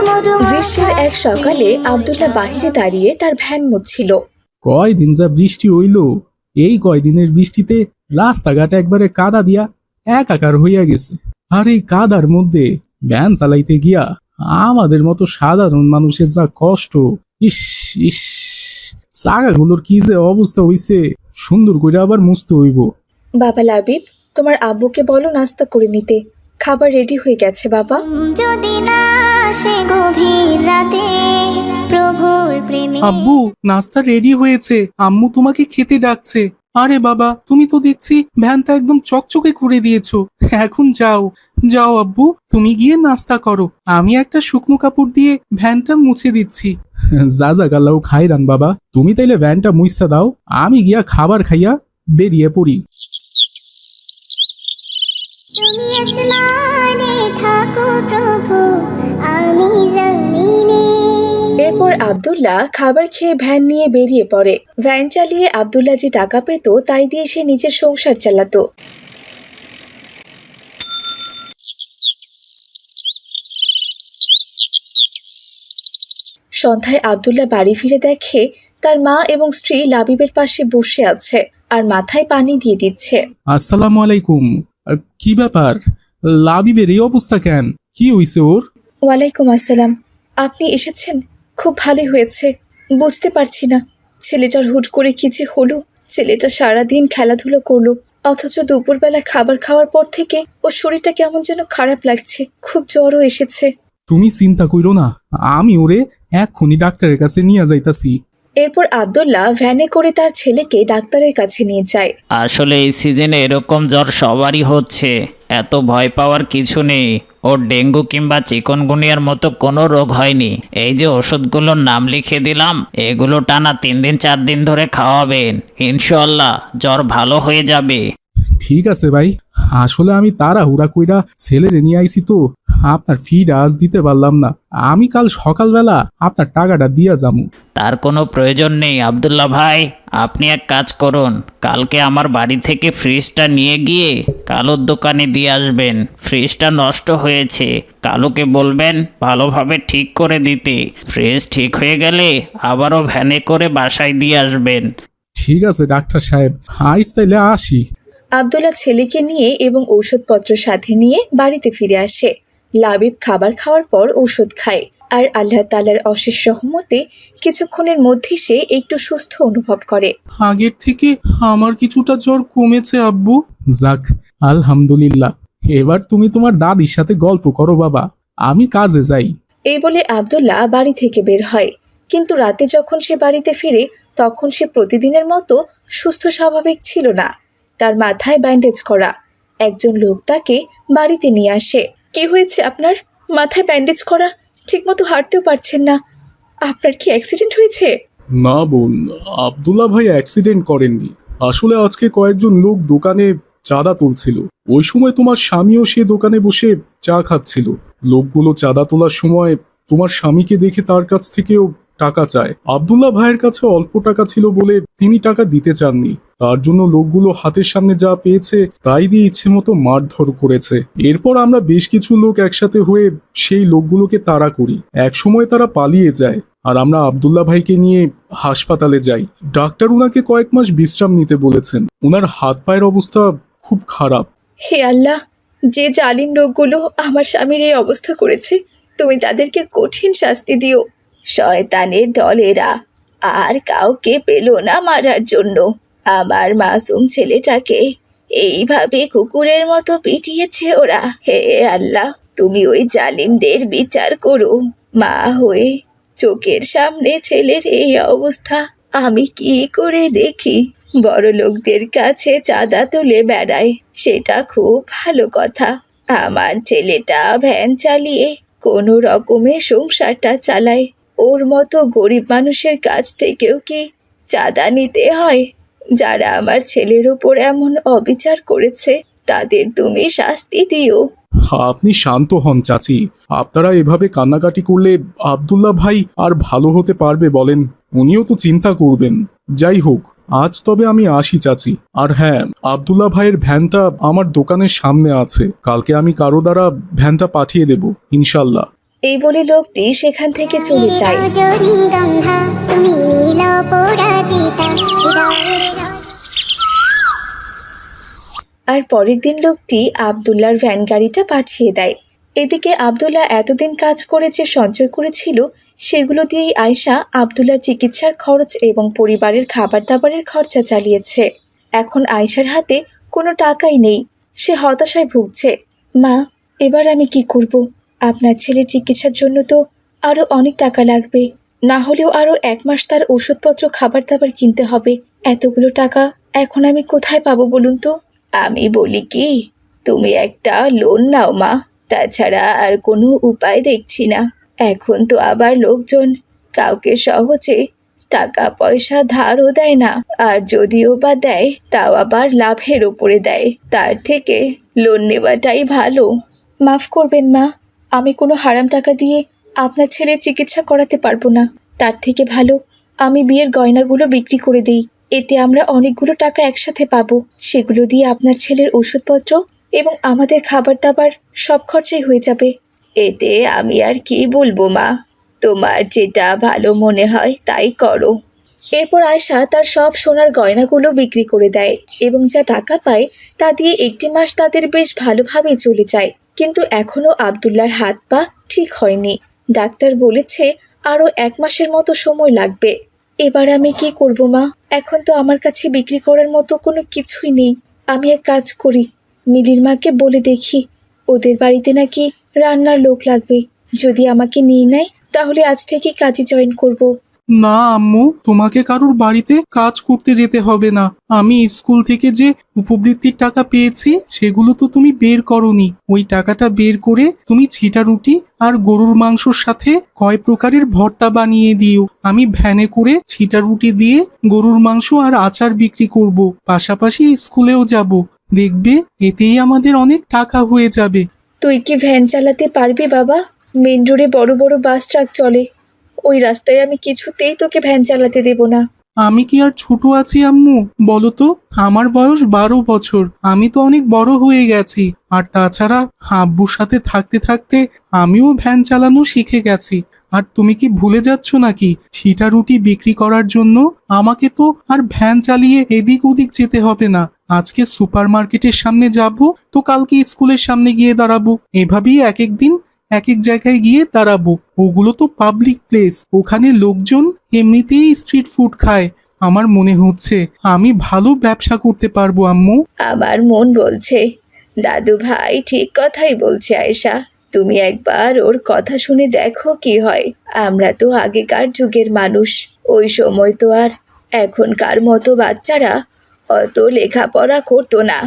গ্রীষ্মের এক সকালে আব্দুল্লাহ বাহিরে দাঁড়িয়ে তার ভ্যান মুছছিল। কয়দিন যা বৃষ্টি হইল এই কয়দিনের বৃষ্টিতে রাস্তাঘাট একবারে কাদা দিয়া একাকার হইয়া গেছে। আর এই কাদার মধ্যে ভ্যান চালাইতে গিয়া আমাদের মতো সাধারণ মানুষের যা কষ্ট ইস ইস চাকাগুলোর কি যে অবস্থা হইছে সুন্দর করে আবার মুছতে হইব। বাবা লাবিব তোমার আব্বুকে বলো নাস্তা করে নিতে। খাবার রেডি হয়ে গেছে বাবা। যদি না আসে গভীর রাতে প্রভুর প্রেমে। আব্বু নাস্তা রেডি হয়েছে। আম্মু তোমাকে খেতে ডাকছে। আরে বাবা তুমি তো দেখছি ভ্যানটা একদম চকচকে করে দিয়েছ। এখন যাও। যাও আব্বু তুমি গিয়ে নাস্তা করো। আমি একটা শুকনো কাপড় দিয়ে ভ্যানটা মুছে দিচ্ছি। যা যা গাল্লাও খাইরান বাবা। তুমি তাইলে ভ্যানটা মুছতে দাও। আমি গিয়া খাবার খাইয়া বেরিয়ে পড়ি। তুমি আসমানে থাকো প্রভু আমি জমিনে। এরপর আব্দুল্লাহ খাবার খেয়ে ভ্যান নিয়ে বেরিয়ে পড়ে। ভ্যান চালিয়ে আব্দুল্লাহ যে টাকা পেত তাই দিয়ে সে নিজের সংসার চালাতো। সন্ধ্যায় আব্দুল্লাহ বাড়ি ফিরে দেখে তার মা এবং স্ত্রী লাবিবের পাশে বসে আছে আর মাথায় পানি দিয়ে দিচ্ছে। আসসালামু আলাইকুম। কি ব্যাপার? লাবিবের এই অবস্থা কেন? কি হইছে ওর? ওয়ালাইকুম আসসালাম। আপনি এসেছেন? খুব ভালো হয়েছে। বুঝতে পারছি না। ছেলেটার হুট করে কি যে হলো। ছেলেটা সারাদিন খেলাধুলো করল। অথচ দুপুরবেলা খাবার খাওয়ার পর থেকে ওর শরীরটা কেমন যেন খারাপ লাগছে। খুব জ্বরও এসেছে। তুমি চিন্তা কইরো না। আমি ওরে এক্ষুনি ডাক্তারের কাছে নিয়ে যাইতাছি। এরপর আব্দুল্লাহ ভ্যানে করে তার ছেলেকে ডাক্তারের কাছে নিয়ে যায়। আসলে এই সিজনে এরকম জ্বর সবারই হচ্ছে। এত ভয় পাওয়ার কিছু নেই। ওর ডেঙ্গু কিংবা চিকনগুনিয়ার মতো কোনো রোগ হয়নি। এই যে ওষুধগুলোর নাম লিখে দিলাম এগুলো টানা তিন দিন চার দিন ধরে খাওয়াবেন। ইনশাল্লাহ জ্বর ভালো হয়ে যাবে। ঠিক আছে ভাই। আসলে আমি তাড়াহুড়া কইরা ছেলেরে নিয়ে আইছি তো আপনার ফিটা আজ দিতে পারলাম না। আমি কাল সকালবেলা আপনার টাকাটা দিয়া যামু। তার কোনো প্রয়োজন নেই আবদুল্লাহ ভাই। আপনি এক কাজ করুন কালকে আমার বাড়ি থেকে ফ্রিজটা নিয়ে গিয়ে কালোর দোকানে দিয়ে আসবেন। ফ্রিজটা নষ্ট হয়েছে কালোকে বলবেন ভালোভাবে ঠিক করে দিতে। ফ্রিজ ঠিক হয়ে গেলে আবারও ভ্যানে করে বাসায় দিয়ে আসবেন। ঠিক আছে ডাক্তার সাহেব। আইস তাইলে আসি। আব্দুল্লাহ ছেলেকে নিয়ে এবং ঔষধপত্র সাথে নিয়ে বাড়িতে ফিরে আসে। লাবিব খাবার খাওয়ার পর ঔষধ খায় আর আল্লাহ তালার অশেষ রহমতে কিছুক্ষণের মধ্যে সে একটু সুস্থ অনুভব করে। আগের থেকে আমার কিছুটা জ্বর কমেছে আব্বু। যাক আলহামদুলিল্লাহ। এবার তুমি তোমার দাদির সাথে গল্প করো বাবা। আমি কাজে যাই। এই বলে আব্দুল্লাহ বাড়ি থেকে বের হয়। কিন্তু রাতে যখন সে বাড়িতে ফিরে তখন সে প্রতিদিনের মতো সুস্থ স্বাভাবিক ছিল না। তার মাথায় ব্যান্ডেজ করা। একজন লোক তাকে বাড়িতে নিয়ে আসে। কি হয়েছে আপনার? মাথায় ব্যান্ডেজ করা? ঠিকমতো হাঁটতেও পারছেন না। আপনার কি অ্যাক্সিডেন্ট হয়েছে? না বোন, আবদুল্লাহ ভাই অ্যাক্সিডেন্ট করেননি। আসলে আজকে কয়েকজন লোক দোকানে চাঁদা তুলছিল। ওই সময় তোমার স্বামীও সে দোকানে বসে চা খাচ্ছিল। লোকগুলো চাঁদা তোলার সময় তোমার স্বামীকে দেখে তার কাছ থেকেও টাকা চায়। আবদুল্লাহ ভাইয়ের কাছে অল্প টাকা ছিল বলে তিনি টাকা দিতে চাননি। তার জন্য লোকগুলো হাতের সামনে যা পেয়েছে তাই দিয়ে ইচ্ছে মতো মারধর করেছে। এরপর আমরা বেশ কিছু লোক একসাথে হয়ে সেই লোকগুলোকে তাড়া করি। একসময় তারা পালিয়ে যায় আর আমরা আবদুল্লাহ ভাইকে নিয়ে হাসপাতালে যাই। ডাক্তার উনাকে কয়েক মাস বিশ্রাম নিতে বলেছেন। উনার হাত পায়ের অবস্থা খুব খারাপ। হে আল্লাহ, যে জালিম লোকগুলো আমার স্বামীর এই অবস্থা করেছে, তুমি তাদেরকে কঠিন শাস্তি দিও। শয়তানের দলেরা। আর কাউকে পেল না মারার জন্য। আমার মাসুম ছেলেটাকে এইভাবে কুকুরের মতো পিটিয়েছে ওরা। হে আল্লাহ, তুমি ওই জালিমদের বিচার করো। মা হয়ে চোখের সামনে ছেলের এই অবস্থা আমি কি করে দেখি? বড় লোকদের কাছে চাঁদা তুলে বেড়ায়, সেটা খুব ভালো কথা। আমার ছেলেটা ভ্যান চালিয়ে কোনো রকমে সংসারটা চালায়। ওর মতো গরিব মানুষের কাছ থেকেও কি চাঁদা নিতে হয়? যারা আমার ছেলের ওপর এমন অবিচার করেছে, তাদের তুমি শাস্তি দিও। আপনি শান্ত হন, চাচি। আপনারা এভাবে কান্নাকাটি করলে আবদুল্লাহ ভাই আর ভালো হতে পারবে বলেন। উনিও তো চিন্তা করবেন। যাই হোক, আজ তবে আমি আসি, চাচি। আর হ্যাঁ আবদুল্লাহ ভাইয়ের ভ্যানটা আমার দোকানের সামনে আছে। কালকে আমি কারও দ্বারা ভ্যানটা পাঠিয়ে দেব, ইনশাল্লাহ। এই বলে লোকটি সেখান থেকে চলে যায়। আর পরের দিন লোকটি আবদুল্লার ভ্যান গাড়িটা পাঠিয়ে দেয়। এদিকে আবদুল্লাহ এতদিন কাজ করে যে সঞ্চয় করেছিল সেগুলো দিয়েই আয়শা আবদুল্লার চিকিৎসার খরচ এবং পরিবারের খাবার দাবারের খরচা চালিয়েছে। এখন আয়শার হাতে কোনো টাকাই নেই। সে হতাশায় ভুগছে। মা এবার আমি কি করব? আপনার ছেলের চিকিৎসার জন্য তো আরও অনেক টাকা লাগবে। না হলেও আরও এক মাস তার ওষুধপত্র খাবার দাবার কিনতে হবে। এতগুলো টাকা এখন আমি কোথায় পাবো বলুন তো? আমি বলি কি, তুমি একটা লোন নাও মা। তাছাড়া আর কোনো উপায় দেখছি না। এখন তো আবার লোকজন কাউকে সহজে টাকা পয়সা ধারও দেয় না। আর যদিও বা দেয়, তাও আবার লাভের ওপরে দেয়। তার থেকে লোন নেওয়াটাই ভালো। মাফ করবেন মা। আমি কোনো হারাম টাকা দিয়ে আপনার ছেলের চিকিৎসা করাতে পারব না। তার থেকে ভালো, আমি বিয়ের গয়নাগুলো বিক্রি করে দিই। এতে আমরা অনেকগুলো টাকা একসাথে পাবো। সেগুলো দিয়ে আপনার ছেলের ওষুধপত্র এবং আমাদের খাবার দাবার সব খরচাই হয়ে যাবে। এতে আমি আর কি বলব, মা? তোমার যেটা ভালো মনে হয় তাই করো। এরপর আয়শা তার সব সোনার গয়নাগুলো বিক্রি করে দেয় এবং যা টাকা পায় তা দিয়ে একটি মাস তাদের বেশ ভালোভাবেই চলে যায়। কিন্তু এখনও আবদুল্লার হাত পা ঠিক হয়নি। ডাক্তার বলেছে, আরও এক মাসের মতো সময় লাগবে। এবার আমি কি করব মা? এখন তো আমার কাছে বিক্রি করার মতো কোনো কিছুই নেই। আমি এক কাজ করি, মিলির মাকে বলে দেখি। ওদের বাড়িতে নাকি রান্নার লোক লাগবে। যদি আমাকে নিয়ে নেয়, তাহলে আজ থেকে কাজে জয়েন করব। না, আম্মু, তোমাকে কারোর বাড়িতে কাজ করতে যেতে হবে না। আমি স্কুল থেকে যে উপবৃত্তির টাকা পেয়েছি, সেগুলো তো তুমি বের করনি। ওই টাকাটা বের করে তুমি ছিটা রুটি আর গরুর মাংসর সাথে কয় প্রকারের ভর্তা বানিয়ে দিও। আমি ভ্যানে করে ছিটা রুটি দিয়ে গরুর মাংস আর আচার বিক্রি করব। পাশাপাশি স্কুলেও যাব। দেখবে, এতেই আমাদের অনেক টাকা হয়ে যাবে। তুই কি ভ্যান চালাতে পারবি বাবা? মেন রোডে বড় বড় বাস ট্রাক চলে। ওই রাস্তায় আমি কিছুতেই তোকে ভ্যান চালাতে দেব না। আমি কি আর ছোট আছি, আম্মু? বলো তো, আমার বয়স বারো বছর। আমি তো অনেক বড় হয়ে গেছি। আর তাছাড়া আব্বুর সাথে থাকতে থাকতে আমিও ভ্যান চালানো শিখে গেছি। আর তুমি কি ভুলে যাচ্ছ নাকি? ছিটা রুটি বিক্রি করার জন্য আমাকে তো আর ভ্যান চালিয়ে এদিক ওদিক যেতে হবে না। আজকে সুপার মার্কেটের সামনে যাব, তো কালকে স্কুলের সামনে গিয়ে দাঁড়াবো। এভাবেই এক এক দিন এক এক জায়গায় গিয়ে দাঁড়াবো। ওগুলো তো পাবলিক প্লেস ওখানে লোকজন এমনিতেই স্ট্রিট ফুড খায়, আমার মনে হচ্ছে। আমি ভালো ব্যবসা করতে পারব, আম্মু। আমার মন বলছে। দাদু ভাই ঠিক কথাই বলছে, আয়েশা। তুমি একবার ওর কথা শুনে দেখো কি হয়। আমরা তো আগেকার যুগের মানুষ। ওই সময় তো আর এখনকার মতো বাচ্চারা অত লেখাপড়া করতো না।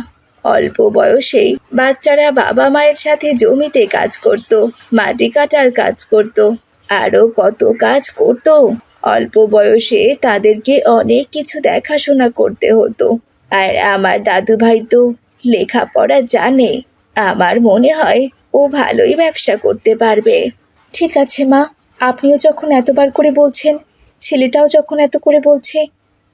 অল্প বয়সেই বাচ্চারা বাবা মায়ের সাথে জমিতে কাজ করত, মাটি কাটার কাজ করত, আরও কত কাজ করত। অল্প বয়সে তাদেরকে অনেক কিছু দেখাশোনা করতে হতো। আর আমার দাদু ভাই তো লেখাপড়া জানে। আমার মনে হয় ও ভালোই ব্যবসা করতে পারবে। ঠিক আছে, মা। আপনিও যখন এতবার করে বলছেন, ছেলেটাও যখন এত করে বলছে,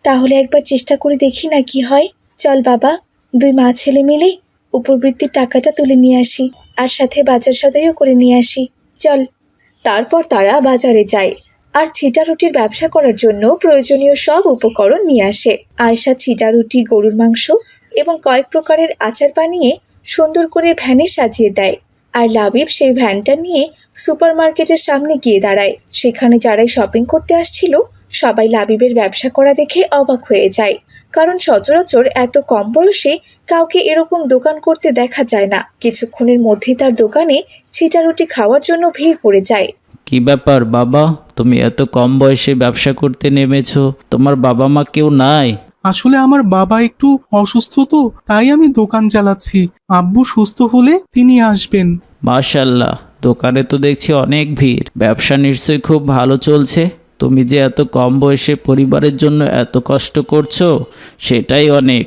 তাহলে একবার চেষ্টা করে দেখি না কি হয়। চল, বাবা। দুই মা ছেলে মিলে উপবৃত্তির টাকাটা তুলে নিয়ে আসি, আর সাথে বাজার সদাইও করে নিয়ে আসি। চল। তারপর তারা বাজারে যায়, আর ছিটা রুটির ব্যবসা করার জন্য প্রয়োজনীয় সব উপকরণ নিয়ে আসে। আয়সা ছিটা রুটি গরুর মাংস এবং কয়েক প্রকারের আচার বানিয়ে সুন্দর করে ভ্যানে সাজিয়ে দেয়, আর লাবিব সেই ভ্যানটা নিয়ে সুপারমার্কেটের সামনে গিয়ে দাঁড়ায়। সেখানে যারাই শপিং করতে আসছিল সবাই লাবিবের ব্যবসা করা দেখে অবাক হয়ে যায়। কারণ সচরাচর এত কম বয়সে কাউকে এরকম দোকান করতে দেখা যায় না। কিছুক্ষণের মধ্যেই তার দোকানে ছিটা রুটি খাওয়ার জন্য ভিড় পড়ে যায়। কি ব্যাপার বাবা? তুমি এত কম বয়সে ব্যবসা করতে নেমেছো। তোমার বাবা মা কেউ নাই? আসলে আমার বাবা একটু অসুস্থ তো তাই আমি দোকান চালাচ্ছি। আব্বু সুস্থ হলে তিনি আসবেন। মাশাল্লাহ দোকানে তো দেখছি অনেক ভিড়। ব্যবসা নিশ্চয়ই খুব ভালো চলছে। তুমি যে এত কম বয়সে পরিবারের জন্য এত কষ্ট করছ, সেটাই অনেক।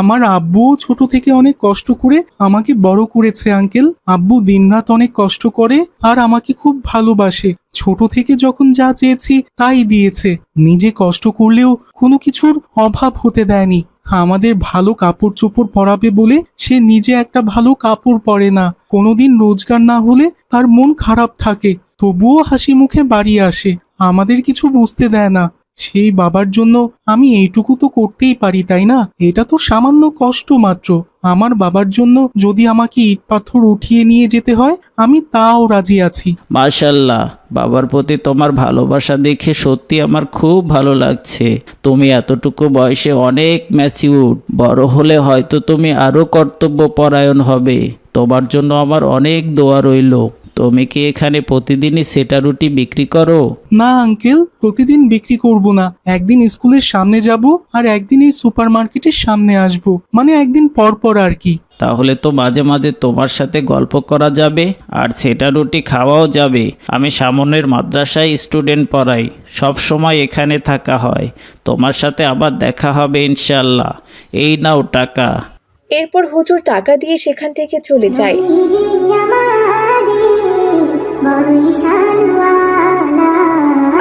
আমার আব্বু ছোট থেকে অনেক কষ্ট করে আমাকে বড় করেছে, আঙ্কেল। আব্বু দিনরাত অনেক কষ্ট করে আর আমাকে খুব ভালোবাসে। ছোট থেকে যখন যা চেয়েছি, তাই দিয়েছে। নিজে কষ্ট করলেও কোনো কিছুর অভাব হতে দেয়নি। আমাদের ভালো কাপড় চোপড় পরাবে বলে সে নিজে একটা ভালো কাপড় পরে না। কোনোদিন রোজগার না হলে তার মন খারাপ থাকে, তবুও হাসি মুখে বাড়ি আসে। আমাদের কিছু বুঝতে দেয় না। সেই বাবার জন্য আমি এইটুকু তো করতেই পারি, তাই না? এটা তো সামান্য কষ্ট মাত্র। আমার বাবার জন্য যদি আমাকে ইট পাথর উঠিয়ে নিয়ে যেতে হয়, আমি তাও রাজি আছি। মাশাল্লাহ, বাবার প্রতি তোমার ভালোবাসা দেখে সত্যি আমার খুব ভালো লাগছে। তুমি এতটুকু বয়সে অনেক ম্যাচিউর বড় হলে হয়তো তুমি আরও কর্তব্য পরায়ণ হবে। তোমার জন্য আমার অনেক দোয়া রইল। তুমি কি এখানে প্রতিদিনই সেটা রুটি বিক্রি করো? না আঙ্কেল প্রতিদিন বিক্রি করব না। একদিন স্কুলের সামনে যাব আর একদিন এই সুপার মার্কেটের সামনে আসব। মানে একদিন পর পর আর কি। তাহলে তো মাঝে মাঝে তোমার সাথে গল্প করা যাবে আর সেটা রুটি খাওয়াও যাবে। আমি সামনের মাদ্রাসায় স্টুডেন্ট পড়াই সব সময় এখানে থাকা হয়। তোমার সাথে আবার দেখা হবে ইনশাল্লাহ এই নাও টাকা। এরপর হুজুর টাকা দিয়ে সেখান থেকে চলে যায়।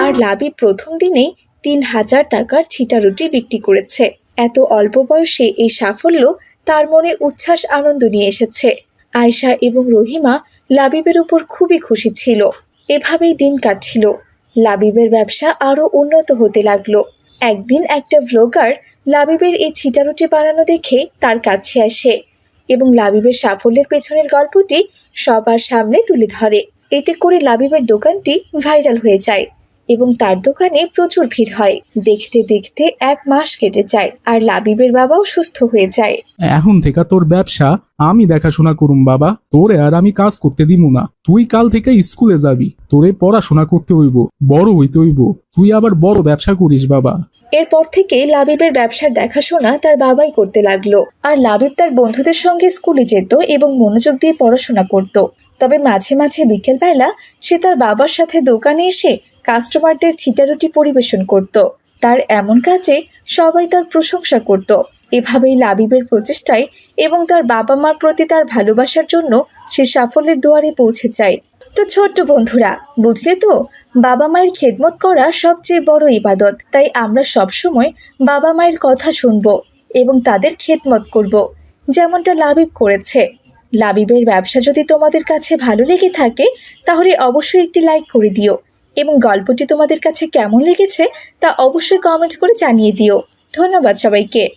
আর লাবি প্রথম দিনেই তিন হাজার টাকার ছিটা রুটি বিক্রি করেছে। এত অল্প বয়সে এই সাফল্য তার মনে উচ্ছ্বাস, আনন্দ নিয়ে এসেছে। আয়শা এবং রহিমা লাবিবের উপর খুবই খুশি ছিল। এভাবেই দিন কাটছিল। লাবিবের ব্যবসা আরও উন্নত হতে লাগল। একদিন একটা ব্লগার লাবিবের এই ছিটা রুটি বানানো দেখে তার কাছে আসে এবং লাবিবের সাফল্যের পেছনের গল্পটি সবার সামনে তুলে ধরে। এতে করে লাবিবের দোকানটি ভাইরাল হয়ে যায় এবং তার দোকানে প্রচুর ভিড় হয়। দেখতে দেখতে এক মাস কেটে যায় আর লাবিবের বাবাও সুস্থ হয়ে যায়। এখন থেকে তোর ব্যবসা আমি দেখাশোনা করুম বাবা। তোরে আর আমি কাজ করতে দিব না। তুই কাল থেকে স্কুলে যাবি। তোরে পড়াশোনা করতে হইব বড় হইতে হইব। তুই আবার বড় ব্যবসা করিস বাবা। এরপর থেকে লাবিবের ব্যবসার দেখাশোনা তার বাবাই করতে লাগল। আর লাবিব তার বন্ধুদের সঙ্গে স্কুলে যেত এবং মনোযোগ দিয়ে পড়াশোনা করত। তবে মাঝে মাঝে বিকেলবেলা সে তার বাবার সাথে দোকানে এসে কাস্টমারদের ছিটারুটি পরিবেশন করত। তার এমন কাজে সবাই তার প্রশংসা করত। এভাবেই লাবিবের প্রচেষ্টায় এবং তার বাবা মার প্রতি তার ভালোবাসার জন্য সে সাফল্যের দুয়ারে পৌঁছে যায়। তো ছোট্ট বন্ধুরা, বুঝলে তো? বাবা মায়ের খেদমত করা সবচেয়ে বড় ইবাদত। তাই আমরা সবসময় বাবা মায়ের কথা শুনব এবং তাদের খেদমত করব, যেমনটা লাবিব করেছে। লাবিবের ব্যবসা যদি তোমাদের কাছে ভালো লেগে থাকে, তাহলে অবশ্যই একটি লাইক করে দিও। এবং গল্পটি তোমাদের কাছে কেমন লেগেছে, তা অবশ্যই কমেন্ট করে জানিয়ে দিও। ধন্যবাদ সবাইকে।